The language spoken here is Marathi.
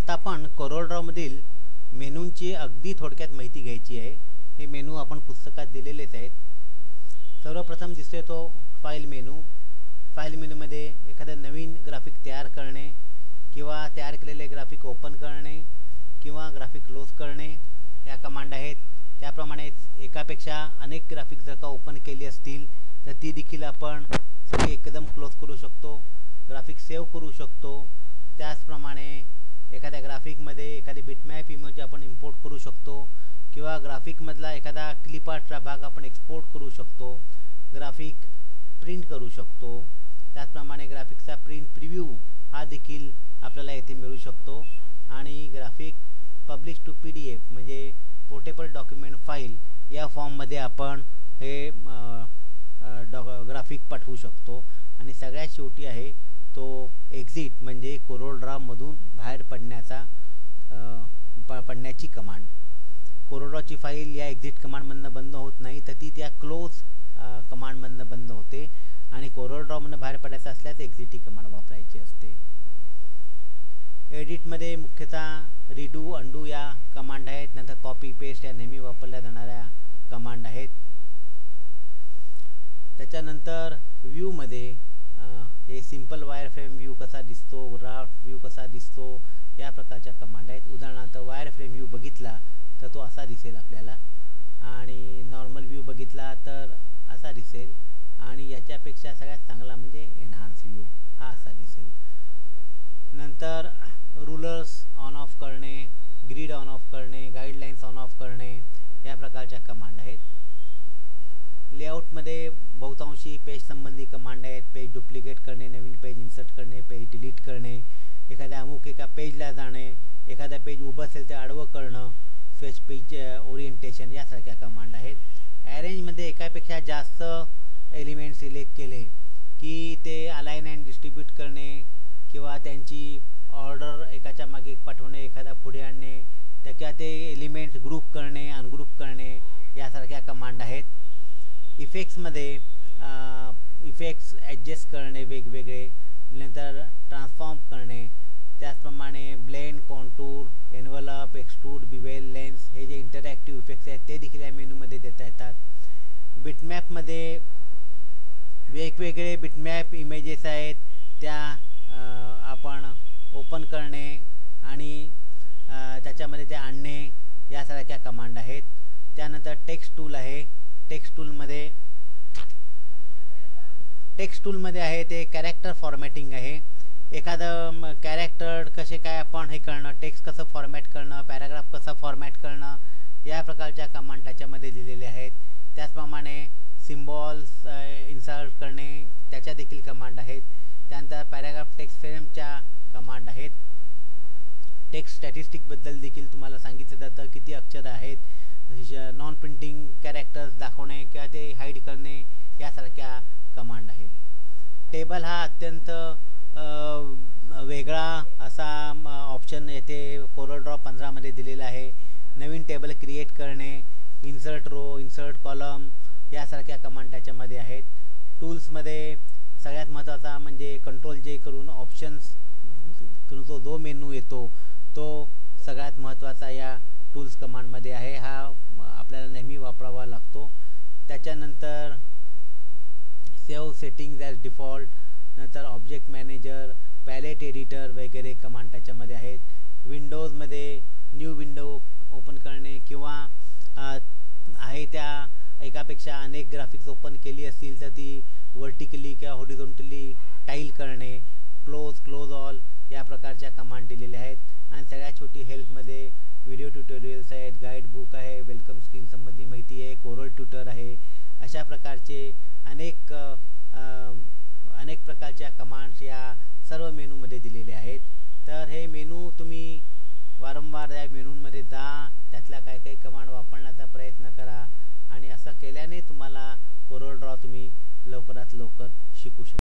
आता आपण कोरोलड्रॉमधील मेनूंची अगदी थोडक्यात माहिती घ्यायची आहे. हे मेनू आपण पुस्तकात दिलेलेच आहेत. सर्वप्रथम दिसतोय तो फाईल मेनू. फाईल मेनूमध्ये एखादं नवीन ग्राफिक तयार करणे किंवा तयार केलेले ग्राफिक ओपन करणे किंवा ग्राफिक क्लोज करणे या कमांड आहेत. त्याप्रमाणे एकापेक्षा अनेक ग्राफिक जर का ओपन केली असतील तर ती देखील आपण सगळी एकदम क्लोज करू शकतो. ग्राफिक सेव्ह करू शकतो. त्याचप्रमाणे एखाद्या ग्राफिकमध्ये एखादी बिटमॅप इमेज आपण इम्पोर्ट करू शकतो किंवा ग्राफिकमधला एखादा क्लिप आर्टचा भाग आपण एक्सपोर्ट करू शकतो ग्राफिक प्रिंट करू शकतो. त्याचप्रमाणे ग्राफिकचा प्रिंट प्रिव्ह्यू हा देखील आपल्याला येथे मिळू शकतो. आणि graphic publish to P D F म्हणजे पोर्टेबल डॉक्युमेंट फाईल या फॉर्ममध्ये आपण हे डॉ ग्राफिक पाठवू शकतो. आणि सगळ्यात शेवटी आहे तो एक्झिट म्हणजे कोरोड्रामधून बाहेर पडण्याचा प पडण्याची कमांड कोरोड्रॉची फाईल या एक्झिट कमांडमधनं बंद होत नाही तर ती त्या क्लोज कमांडमधनं बंद होते. आणि कोरोड्रॉमधनं बाहेर पडायचं असल्यास एक्झिट ही कमांड वापरायची असते. एडिटमध्ये मुख्यतः रिडू अंडू या कमांड आहेत नंतर कॉपी पेस्ट या नेहमी वापरल्या जाणाऱ्या कमांड आहेत. त्याच्यानंतर व्ह्यूमध्ये सिंपल वायर फ्रेम व्ह्यू कसा दिसतो राफ्ट व्ह्यू कसा दिसतो या प्रकारच्या कमांड आहेत. उदाहरणार्थ वायर फ्रेम व्ह्यू बघितला तर तो असा दिसेल आपल्याला. आणि नॉर्मल व्ह्यू बघितला तर असा दिसेल. आणि याच्यापेक्षा सगळ्यात चांगला म्हणजे एनहान्स व्ह्यू हा असा दिसेल. नंतर रुलर्स ऑन ऑफ करणे ग्रीड ऑन ऑफ करणे गाईडलाईन्स ऑन ऑफ करणे या प्रकारच्या कमांड आहेत. लेआउटमध्ये बहुतांशी पेज संबंधी कमांड आहेत पेज डुप्लिकेट करणे नवीन पेज इन्सर्ट करणे पेज डिलीट करणे एखाद्या अमुक एका पेजला जाणे एखादा पेज उभं असेल ते आडवं करणं स्वेच पेज ओरिएंटेशन यासारख्या कमांड आहेत. ॲरेंजमध्ये एकापेक्षा जास्त एलिमेंट सिलेक्ट केले की ते अलाईन अँड डिस्ट्रीब्यूट करणे किंवा त्यांची ऑर्डर एकाच्या मागे पाठवणे एखादा पुढे आणणे त्या किंवा ते एलिमेंट्स ग्रुप इफेक्ट्समध्ये इफेक्ट्स ॲडजस्ट करणे वेगवेगळे नंतर ट्रान्सफॉर्म करणे. त्याचप्रमाणे blend contour envelope extrude bevel lens हे जे इंटरॅक्टिव्ह इफेक्ट्स आहेत ते देखील या मेनूमध्ये देता येतात. बिटमॅपमध्ये वेगवेगळे बिटमॅप इमेजेस आहेत त्या आपण ओपन करणे आणि त्याच्यामध्ये ते आणणे यासारख्या कमांड आहेत. त्यानंतर टेक्स्ट टूल आहे. टेक्स्ट टूलमध्ये टेक्स्ट टूलमध्ये आहे ते कॅरेक्टर फॉर्मॅटिंग आहे. एखादं कॅरेक्टर कसे काय आपण हे करणं टेक्स्ट कसं फॉर्मॅट करणं पॅराग्राफ कसं फॉर्मॅट करणं या प्रकारच्या कमांड त्याच्यामध्ये दिलेले आहेत. त्याचप्रमाणे सिम्बॉल्स इन्सर्ट करणे त्याच्या देखील कमांड आहेत. त्यानंतर पॅराग्राफ टेक्स्ट फ्रेमच्या कमांड आहेत. टेक्स्ट स्टॅटिस्टिकबद्दल देखील तुम्हाला सांगितलं जातं किती अक्षर आहेत. नॉन प्रिंटिंग कॅरेक्टर्स दाखवणे किंवा ते हाईड करणे यासारख्या कमांड आहेत टेबल हा अत्यंत वेगळा असा ऑप्शन येथे कोरल ड्रॉ दिलेलं आहे. नवीन टेबल क्रिएट करणे इन्सर्ट रो इन्सर्ट कॉलम यासारख्या कमांड त्याच्यामध्ये आहेत. टूल्समध्ये सगळ्यात महत्त्वाचा म्हणजे कंट्रोल जे करून ऑप्शन्स तो जो मेनू येतो तो सगळ्यात महत्त्वाचा या टूल्स कमांडमध्ये आहे. हा आपल्याला नेहमी वापरावा लागतो. त्याच्यानंतर सेव्ह सेटिंग्ज ॲज डिफॉल्ट नंतर ऑब्जेक्ट मॅनेजर पॅलेट एडिटर वगैरे कमांड त्याच्यामध्ये आहेत. विंडोजमध्ये न्यू विंडो ओपन करणे किंवा आहे त्या एकापेक्षा अनेक ग्राफिक्स ओपन केली असतील तर ती वर्टिकली किंवा हॉरिझॉन्टली टाईल करणे क्लोज क्लोज ऑल या प्रकारच्या कमांड दिलेल्या आहेत. आणि सगळ्यात छोटी हेल्पमध्ये व्हिडिओ ट्युटोरियल्स आहेत गाईड बुक आहे वेलकम स्क्रीन संबंधी माहिती आहे कोरल ट्युटर आहे. अशा प्रकारचे अनेक अनेक प्रकारच्या कमांड्स या सर्व मेनूमध्ये दिलेले आहेत. तर हे मेनू तुम्ही वारंवार या मेनूंमध्ये जा त्यातला काही काही कमांड वापरण्याचा प्रयत्न करा आणि असं केल्याने तुम्हाला कोरल ड्रॉ तुम्ही लवकरात लवकर शिकू शकता